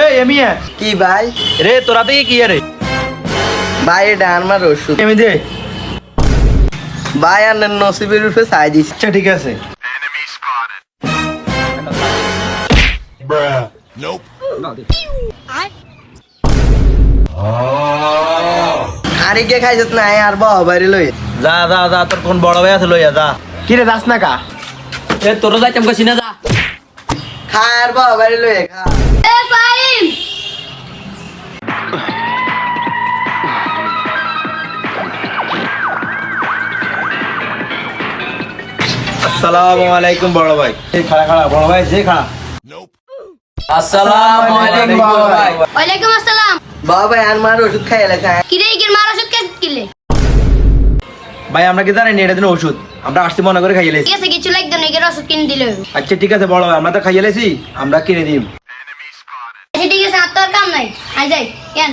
এ এমিয়া। কি ভাই? রে তোরা থেকে কি রে? ভাই এটা আমার ওষুধ। এমি দে। ভাই আর নসিবের রূপে চাই দিস আচ্ছা ঠিক আছে। আর কে খাইছত না আর বাবা বাড়ি লই যা যা যা তোর কোন বড় ভাই আছে লইয়া যা। কি রে যাস না কা? এ তোরা যাইতাম কাছি না যা। খা আর বাবা বাড়ি লই খা। এ ফাইম আসসালামু আলাইকুম বড় ভাই। এই খাড়া খাড়া বড় ভাই যে খাড়া। আসসালামু আলাইকুম ভাই। ওয়ালাইকুম আসসালাম। বাবা ভাই আর মার ওষুধ খাই এলে খাই কিরে ইগের মার ওষুধ কে কিলে? ভাই আমরা কি জানি না এটা দিন ওষুধ? আমরা আসছি মনে করে খাইয়ে লেছি। ঠিক আছে কিছু লাগতো না ইগের ওষুধ কিনে দিলে। আচ্ছা ঠিক আছে বড় ভাই আমরা তো খাইয়ে লেছি আমরা কিনে দিম। আচ্ছা ঠিক আছে আর তোর কাম নাই। আই যাই কেন?